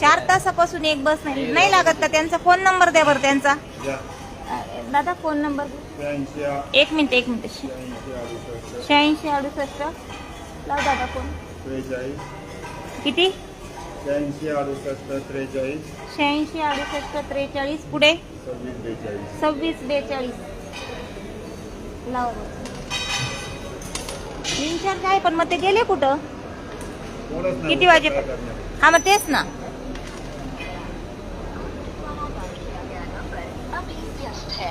चार तासापासून एक बस नाही. नाही लागत का त्यांचा? फोन नंबर द्या बरं त्यांचा. अं, दादा फोन नंबर एक मिनिट एक मिनिट. शहाऐंशी अडुसष्ट. लाव दादा फोन. त्रेचाळीस. किती? त्र्याऐंशी अडुसष्ट त्रेचाळीस. शहाऐंशी अडुसष्ट त्रेचाळीस. पुढे? सव्वीस बेचाळीस. सव्वीस बेचाळीस. लावा इन्चार्ज आहे पण मग ते गेले कुठं? कोणच नाही. किती वाजे? काय करणार? हा मग तेच ना.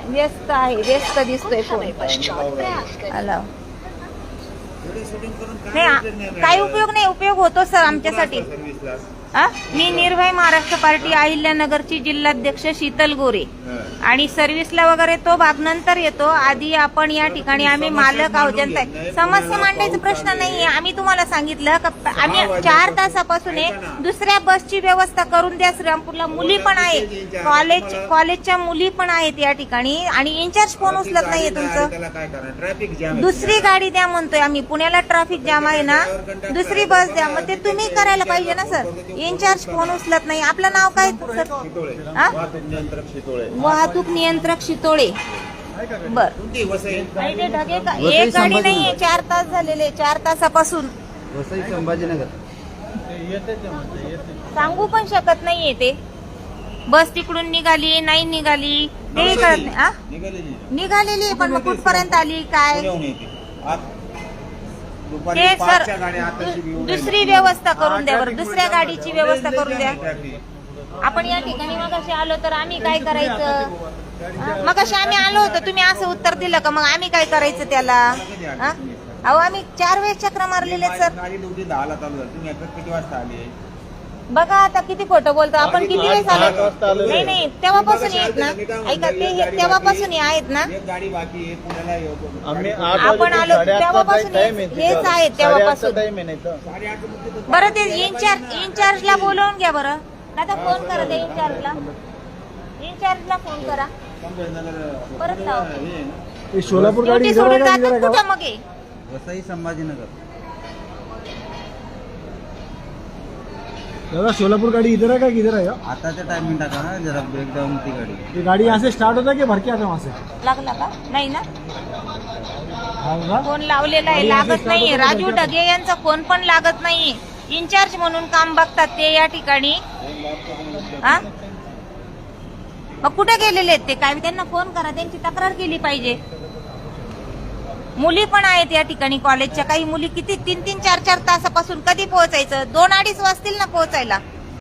व्यस्त आहे व्यस्त दिसतोय फोन हॅलो नाही काही? उपयोग नाही. उपयोग होतो सर आमच्यासाठी. मी निर्भय महाराष्ट्र पार्टी अहिल्यानगरची जिल्हाध्यक्ष शीतल गोरे. आणि सर्व्हिसला वगैरे तो भाग नंतर येतो. आधी आपण या ठिकाणी आम्ही मालक आहोत. जनता. समस्या मांडायचा प्रश्न आहे. नाहीये. आम्ही तुम्हाला सांगितलं का आम्ही. चार तासापासून. दुसऱ्या बसची व्यवस्था करून द्या. श्रीरामपूरला मुली पण आहे? कॉलेज कॉलेजच्या मुली पण आहेत या ठिकाणी. आणि इन्चार्ज फोन उचलत नाहीये तुमचं. दुसरी. गाडी द्या म्हणतोय आम्ही. पुण्याला ट्रॅफिक जाम आहे ना. दुसरी बस द्या. मग ते तुम्ही करायला पाहिजे ना सर इन्चार्ज फोन उचलत नाही. आपलं नाव काय हा? वाहतूक नियंत्रक शितोळे. बर. आणि ते ढगे का एक गाडी नाहीये. चार तास झालेले. चार तासापासून. वसई संभाजीनगर सांगू पण शकत नाहीये ते. बस तिकडून निघाली नाही निघाली. ते कळत नाही. निघालेली निघालेली आहे, पण मग कुठपर्यंत आली काय? पुण्याहून येते आत- दुपारी ते सर पाचच्या गाड्या आताशी दु- येऊन दुसरी. व्यवस्था करून द्या बरं. दुसऱ्या गाडीची व्यवस्था करून द्या. आपण या ठिकाणी मग आलो तर आम्ही काय करायचं? मग आम्ही आलो होतो. तुम्ही असं उत्तर दिलं का? मग आम्ही काय करायचं त्याला? हा? अहो आम्ही चार वेळेस चक्र मारलेले आहेत, सर. गाडी ड्युटी दहाला चालू झाली. तुम्ही आता किती वाजता आली? बघा आता किती खोटं बोलतो. आपण किती वेळेस आठ वाजता आलो आलोय. नाही नाही तेव्हापासून आहेत ना. ऐका ते तेव्हापासून आहेत ना. एक गाडी बाकी आहे पुण्याला येऊ आम्ही आठ आपण आलो साडेआठचा तेव्हापासून आहे हेच- तेव्हापासून. साडेआठचा आहे नाही तर. साडेआठ वाजता बरं ते इन्चार्ज इन्चार्जला बोलवून घ्या बरं. आता फोन करा त्या इन्चार्जला इन्चार्जला फोन करा. परत लावा. हे सोलापूर गाडी ड्युटी सोडून जातात? कुठं मग हे? वसई संभाजीनगर. दादा सोलापूर गाड़ी इधर है का किधर है आताच्या टायमिंग टाका ना जरा ब्रेकडाऊन होती गाडी. ये गाड़ी यहाँ से स्टार्ट होता है कि भर के आता है वहाँ से लागला का नाही ना? हाँ? फोन लावलेला आहे लागत नाहीये. राजू ढगे यांचा फोन पण लागत नाही इन्चार्ज म्हणून काम बघतात ते या ठिकाणी. हा मग कुठे गेलेले आहेत ते? काय त्यांना फोन करा. त्यांची तक्रार केली पाहिजे. मुली पण आहेत या ठिकाणी कॉलेजच्या काही मुली किती? तीन तीन चार चार तासापासून कधी पोहोचायचं? दोन अडीच वाजतील ना पोहोचायला.